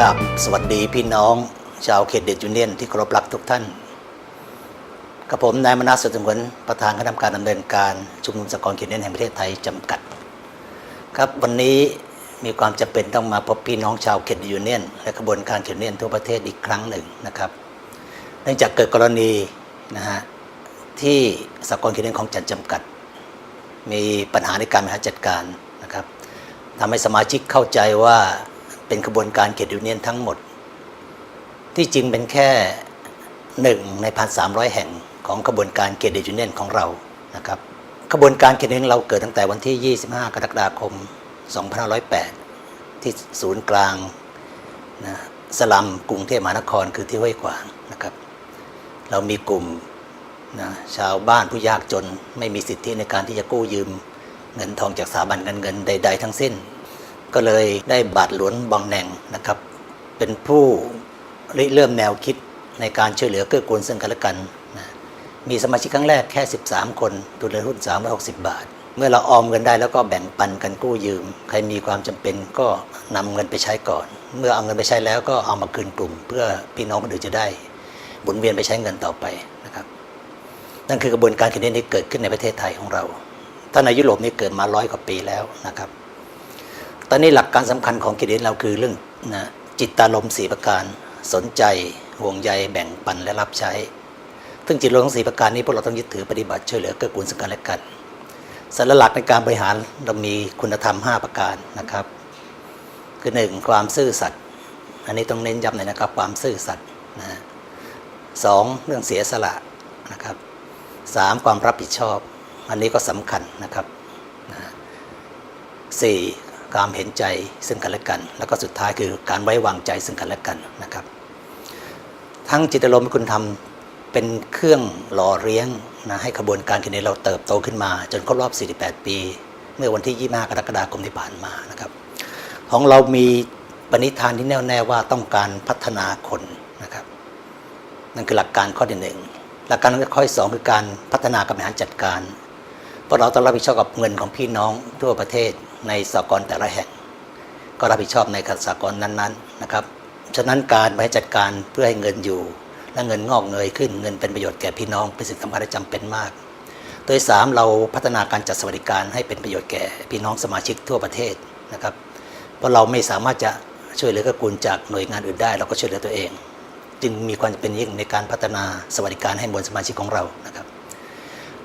กับสวัสดีพี่น้อง ชาวเขตเดชยูเนียนที่เคารพรักทุกท่านกับผมนายมนัสสุดสงวนประธานคณะกรรมการดำเนินการชุมนุมสกรเขตเดชยูเนียนแห่งประเทศไทยจำกัด ครับวันนี้มีความจำเป็นต้องมาพบพี่น้องชาวเขตเดชยูเนียนและกระบวนการเขตยูเนียนทั่วประเทศอีกครั้งหนึ่งนะครับเนื่องจากเกิดกรณีนะฮะที่สกรเขตเดชยูเนียนของจันจำกัด มีปัญหาในการบริหารจัดการนะครับทำให้สมาชิกเข้าใจว่า เป็นกระบวนการเขตยูเนียนทั้งหมด ที่จริงเป็นแค่หนึ่งในพันสามร้อยแห่งของกระบวนการเขตยูเนียนของเรานะครับกระบวนการเขตยูเนียนเราเกิดตั้งแต่วันที่ 25 กรกฎาคม 2508 ที่ศูนย์กลางนะสลัมกรุงเทพมหานครคือที่ห้วยขวางนะครับ เรามีกลุ่มนะชาวบ้านผู้ยากจนไม่มีสิทธิในการที่จะกู้ยืมเงินทองจากสถาบันการเงินใด ๆ ทั้งสิ้น ก็เลยได้บาทหลวงบางแหน่งนะครับ เป็นผู้ริเริ่มแนวคิดในการช่วยเหลือเกื้อกูลซึ่งกันและกันนะมีสมาชิกครั้งแรกแค่ 13 คนทุนเงินหุ้น360 บาท เมื่อเราออมเงินได้แล้วก็แบ่งปันกันกู้ยืม ใครมีความจำเป็นก็นำเงินไปใช้ก่อน เมื่อเอาเงินไปใช้แล้วก็เอามาคืนกลุ่ม เพื่อพี่น้องคนอื่นจะได้หมุนเวียนไปใช้เงินต่อไปนะครับ นั่นคือกระบวนการคิดนี้เกิดขึ้นในประเทศไทยของเราถ้าในยุโรปนี่เกิดมาร้อยกว่าปีแล้วนะครับ ตอนนี้หลักการสำคัญของคิดนี้เราคือเรื่องนะจิตตารมณ์สีประการสนใจห่วงใยแบ่งปันและรับใช้ ซึ่งจิตรมณ์สีประการนี้พวกเราต้องยึดถือปฏิบัติช่วยเหลือเกื้อกูลซึ่งกันและกันสัญลักในการบริหารเรามีคุณธรรม 5 ประการนะครับ คือหนึ่งความซื่อสัตย์อันนี้ต้องเน้นย้ำหน่อยนะครับความซื่อสัตย์นะสองเรื่องเสียสละนะครับสามความรับผิดชอบ อันนี้ก็สำคัญนะครับนะสี่ ความเห็นใจซึ่งกันและกัน แล้วก็สุดท้ายคือการไว้วางใจซึ่งกันและกันนะครับ ทั้งจิตอารมณ์คุณธรรมเป็นเครื่องหล่อเลี้ยงนะให้ขบวนการคิดนี้เราเติบโตขึ้นมา จนครบรอบ 48 ปี เมื่อวันที่ 25 กรกฎาคมที่ผ่านมานะครับ ของเรามีปณิธานที่แน่วแน่ว่าต้องการพัฒนาคนนะครับ นั่นคือหลักการข้อที่หนึ่งหลักการข้อที่สองคือการพัฒนาการบริหารจัดการเพราะเราต้องรับผิดชอบกับเงินของพี่น้องทั่วประเทศ ในสากลแต่ละแห่ง ก็รับผิดชอบในสากลนั้นๆนะครับ ฉะนั้นการบริหารจัดการเพื่อให้เงินอยู่ และเงินงอกเงยขึ้นเงินเป็นประโยชน์แก่พี่น้องเป็นสิ่งสำคัญและจำเป็นมากโดยสามเราพัฒนาการจัดสวัสดิการให้เป็นประโยชน์แก่พี่น้องสมาชิกทั่วประเทศนะครับ เพราะเราไม่สามารถจะช่วยเหลือกระกูลจากหน่วยงานอื่นได้ เราก็ช่วยเหลือตัวเอง จึงมีความจำเป็นยิ่งในการพัฒนาสวัสดิการให้มวลสมาชิกของเรานะครับ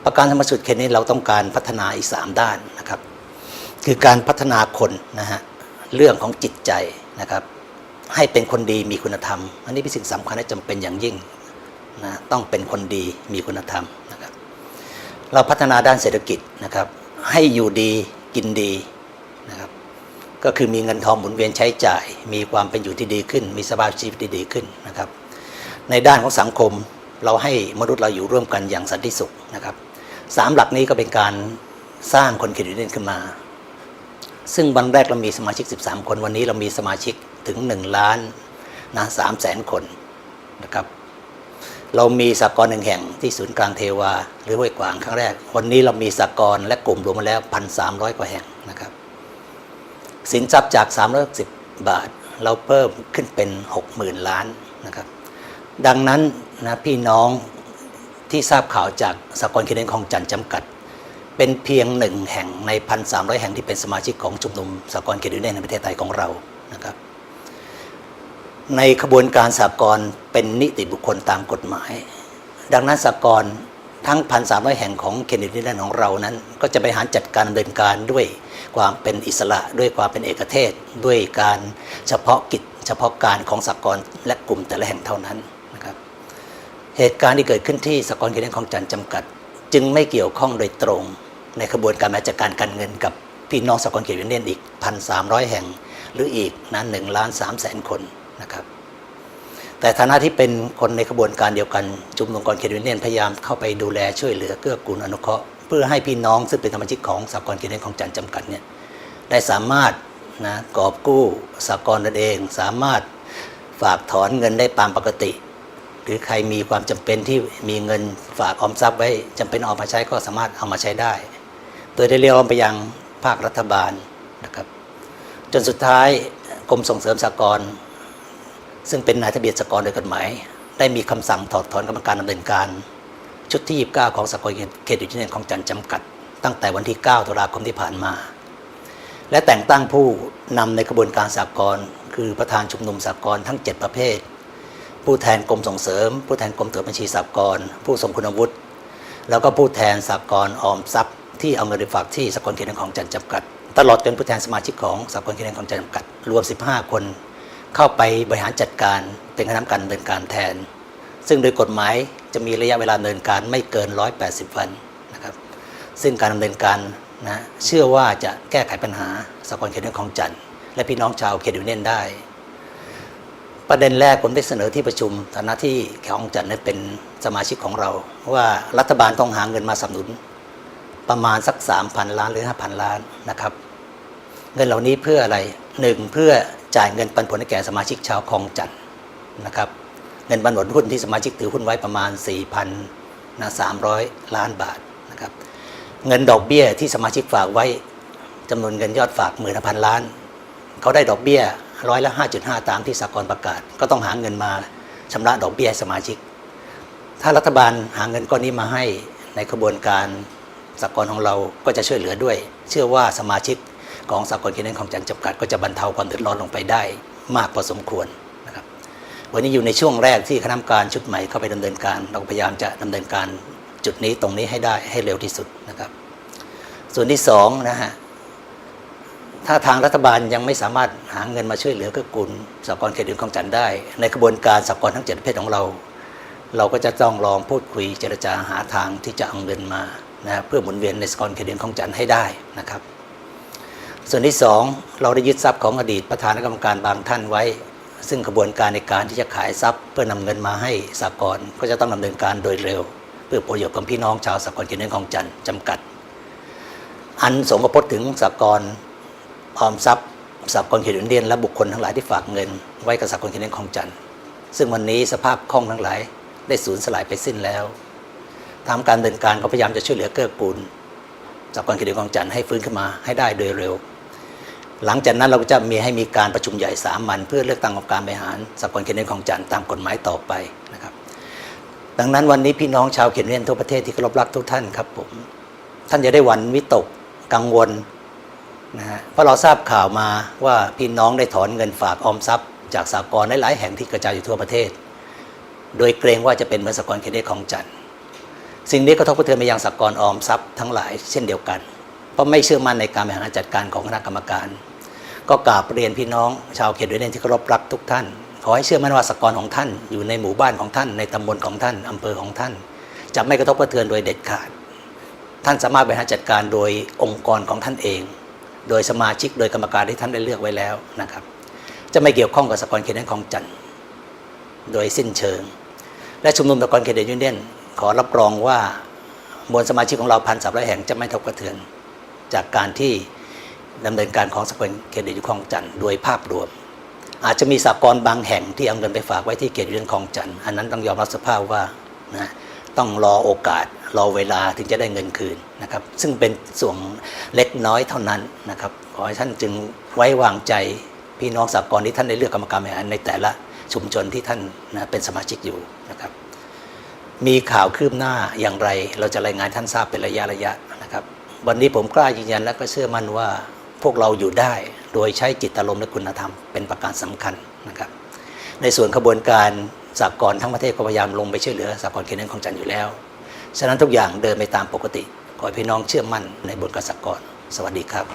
ประการธรรมสุดเขตนี้เราต้องการพัฒนาอีกสามด้านนะครับ คือการพัฒนาคนนะฮะเรื่องของจิตใจนะครับ ให้เป็นคนดีมีคุณธรรม อันนี้เป็นสิ่งสำคัญและจำเป็นอย่างยิ่งนะต้องเป็นคนดีมีคุณธรรมนะครับ เราพัฒนาด้านเศรษฐกิจนะครับ ให้อยู่ดีกินดีนะครับ ก็คือมีเงินทองหมุนเวียนใช้จ่าย มีความเป็นอยู่ที่ดีขึ้น มีสภาพชีวิตที่ดีขึ้นนะครับ ในด้านของสังคมเราให้มนุษย์เราอยู่ร่วมกันอย่างสันติสุขนะครับสามหลักนี้ก็เป็นการสร้างคนเขตยูเนียนขึ้นมา ซึ่งวันแรกเรามีสมาชิก 13 คน วันนี้เรามีสมาชิกถึง 1 ล้านนะสามแสนคนนะครับเรามีสากลหนึ่งแห่งที่ศูนย์กลางเทวา หรือห้วยกวางครั้งแรก วันนี้เรามีสากลและกลุ่มรวมมาแล้ว 1,300 กว่าแห่งนะครับ สินทรัพย์จาก310บาท เราเพิ่มขึ้นเป็น 60,000 ล้านนะครับดังนั้นนะพี่น้องที่ทราบข่าวจากสากลเครดิตของจันจำกัด เป็นเพียงหนึ่งแห่งใน 1,300 แห่งที่เป็นสมาชิกของชุมนุมสากลเครดิตในประเทศไทยของเรานะครับ ในขบวนการสากลเป็นนิติบุคคลตามกฎหมาย ดังนั้นสากลทั้ง 1,300 แห่งของเครดิตในของเรานั้น ก็จะไปหารจัดการดำเนินการด้วยความเป็นอิสระด้วยความเป็นเอกเทศ ด้วยการเฉพาะกิจ เฉพาะการของสากลและกลุ่มแต่ละแห่งเท่านั้นนะครับเหตุการณ์ที่เกิดขึ้นที่สากลเครดิตของจันทร์จำกัด จึงไม่เกี่ยวข้องโดยตรง ในขบวนการบริหารจัดการการเงินกับพี่น้องสากลเครดิตยูเนียนอีก 1,300 แห่งหรืออีกนั้นหนึ่งล้านสามแสนคนนะครับ แต่ฐานะที่เป็นคนในขบวนการเดียวกันจุมนุมกรเครดิยูเนียนพยายามเข้าไปดูแลช่วยเหลือเกื้อกูลอนุเคราะห์เพื่อให้พี่น้องซึ่งเป็นสมาชิกของสากลเครดิตยูเนียนของจันทร์จำกัดเนี่ยได้สามารถนะกอบกู้สากลนั่นเอง สามารถฝากถอนเงินได้ตามปกติ หรือใครมีความจำเป็นที่มีเงินฝากออมทรัพย์ไว้จำเป็นเอามาใช้ก็สามารถเอามาใช้ได้ โดยได้เรียกร้องไปยังภาครัฐบาลนะครับจนสุดท้ายกรมส่งเสริมสหกรณ์ซึ่งเป็นนายทะเบียนสหกรณ์โดยกฎหมาย ได้มีคำสั่งถอดถอนกรรมการดำเนินการ ชุดที่ 29 ของสหกรณ์เครดิตยูเนียนของจันทร์จำกัด ตั้งแต่วันที่ 9 ตุลาคมที่ผ่านมา และแต่งตั้งผู้นำในกระบวนการสหกรณ์คือประธานชุมนุมสหกรณ์ทั้ง 7 ประเภท ผู้แทนกรมส่งเสริม ผู้แทนกรมตรวจบัญชีสหกรณ์ผู้ทรงคุณวุฒิแล้วก็ผู้แทนสหกรณ์ออมทรัพย์ ที่เอาเงินไปฝากที่สหกรณ์เครดิของจันทร์จำกัด ตลอดจนผู้แทนสมาชิกของสหกรณ์เครดิของจันทร์จำกัด รวม 15 คน เข้าไปบริหารจัดการเป็นคณะกรรมการดำเนินการแทน ซึ่งโดยกฎหมายจะมีระยะเวลาดำเนินการไม่เกิน 180 วันนะครับซึ่งการดำเนินการนะเชื่อว่าจะแก้ไขปัญหาสหกรณ์เครดิตของจันทร์และพี่น้องชาวเครดิตยูเนียนได้ ประเด็นแรกผมได้เสนอที่ประชุมฐานะที่แของจันทร์เป็นสมาชิกของเรา ว่ารัฐบาลต้องหาเงินมาสนับสนุน ประมาณสัก 3,000 ล้านหรือ 5,000 ล้านนะครับ เงินเหล่านี้เพื่ออะไรหนึ่งเพื่อจ่ายเงินปันผลให้แก่สมาชิกชาวคลองจันทร์นะครับเงินปันผลหุ้นที่สมาชิกถือหุ้นไว้ประมาณ 4,000นะ300 ล้านบาทนะครับเงินดอกเบี้ยที่สมาชิกฝากไว้จำนวนเงินยอดฝากหมื่นพันล้าน เขาได้ดอกเบี้ยร้อยละ 5.5 ตามที่สากลประกาศ ก็ต้องหาเงินมาชำระดอกเบี้ยสมาชิก ถ้ารัฐบาลหาเงินก้อนนี้มาให้ในกระบวนการ สากลของเราก็จะช่วยเหลือด้วย เชื่อว่าสมาชิกของสากลเครดิตของจันทร์จำกัด ก็จะบรรเทาความเดือดร้อนลงไปได้ มากพอสมควรนะครับวันนี้อยู่ในช่วงแรกที่คณะกรรมการชุดใหม่เข้าไปดำเนินการ เราพยายามจะดำเนินการจุดนี้ตรงนี้ให้ได้ให้เร็วที่สุดนะครับ ส่วนที่สองนะฮะถ้าทางรัฐบาลยังไม่สามารถหาเงินมาช่วยเหลือเกื้อกูลสหกรณ์เครดิตของจันทร์ได้ ในกระบวนการสหกรณ์ทั้งเจ็ดประเภทของเรา เราก็จะต้องลองพูดคุยเจรจาหาทางที่จะเอาเงินมา นะเพื่อหมุนเวียนในสกรณ์เครดิตของจันทร์ให้ได้นะครับ ส่วนที่สองเราได้ยึดทรัพย์ของอดีตประธานกรรมการบางท่านไว้ ซึ่งกระบวนการในการที่จะขายทรัพย์ เพื่อนำเงินมาให้สหกรณ์ก็จะต้องดำเนินการโดยเร็ว เพื่อประโยชน์ของพี่น้องชาวสหกรณ์เครดิตของจันทร์จำกัด อันสมกพจน์ถึงสหกรณ์ออมทรัพย์สากลเครดิตยูเนียนและบุคคลทั้งหลายที่ฝากเงิน ไว้กับสากลเครดิตของจันทร์ซึ่งวันนี้สภาพคล่องทั้งหลายได้สูญสลายไปสิ้นแล้ว ทางการดำเนินการก็พยายามจะช่วยเหลือเกื้อกูลสากลเครดิตของจันทร์ให้ฟื้นขึ้นมาให้ได้โดยเร็ว หลังจากนั้นเราก็จะมีให้มีการประชุมใหญ่สามัญเพื่อเลือกตั้งกรรมการบริหารสากลเครดิตของจันทร์ตามกฎหมายต่อไปนะครับ ดังนั้นวันนี้พี่น้องชาวเครดิตยูเนียนทั่วประเทศที่เคารพรักทุกท่านครับผมท่านจะได้วันวิตกกังวลนะฮะเพราะเราทราบข่าวมาว่าพี่น้องได้ถอนเงินฝากออมทรัพย์ จากสากลหลายๆแห่งที่กระจายอยู่ทั่วประเทศ โดยเกรงว่าจะเป็นเหมือนสากลเครดิตของจันทร์ สิ่งนี้กระทบกระเทือนไปยังสากลออมทรัพย์ทั้งหลายเช่นเดียวกัน เพราะไม่เชื่อมั่นในการบริหารจัดการของคณะกรรมการ ก็กราบเรียนพี่น้อง ชาวเขตด้วยเนที่เคารพรักทุกท่าน ขอให้เชื่อมั่นว่าสากลของท่าน อยู่ในหมู่บ้านของท่านในตำบลของท่านอำเภอของท่าน จะไม่กระทบกระเทือนโดยเด็ดขาด ท่านสามารถบริหารจัดการโดยองค์กรของท่านเอง โดยสมาชิกโดยกรรมการที่ท่านได้เลือกไว้แล้วนะครับ จะไม่เกี่ยวข้องกับสหกรณ์เครดิตของจันทร์โดยสิ้นเชิง และชุมนุมสหกรณ์เดิตยูเนียน ขอรับรองว่ามวลสมาชิกของเราพันสามร้อยแห่งจะไม่ทบกระเทือน จากการที่ดำเนินการของสกรณ์เครดิตยูของจันทร์โดยภาพรวม อาจจะมีสหกรบางแห่งที่เอาเงินไปฝากไว้ที่เครดิยูเนียนของจันทร์อันนั้นต้องยอมรับสภาพว่านะต้องรอโอกาสรอเวลาถึงจะได้เงินคืนนะครับ ซึ่งเป็นส่วนเล็กน้อยเท่านั้นนะครับขอให้ท่านจึงไว้วางใจพี่น้องสากลที่ท่านได้เลือกกรรมการบริหารในแต่ละชุมชนที่ท่านนะเป็นสมาชิกอยู่นะครับ มีข่าวคืบหน้าอย่างไร เราจะรายงานท่านทราบเป็นระยะระยะนะครับ วันนี้ผมกล้ายืนยันและก็เชื่อมั่นว่าพวกเราอยู่ได้โดยใช้จิตอารมณ์และคุณธรรมเป็นประการสำคัญนะครับ ในส่วนขบวนการสากลทั้งประเทศก็พยายามลงไปช่วยเหลือสากลเครดิตของจันอยู่แล้ว ฉะนั้นทุกอย่างเดินไปตามปกติ ขอให้พี่น้องเชื่อมั่นในบทการสากลสวัสดีครับ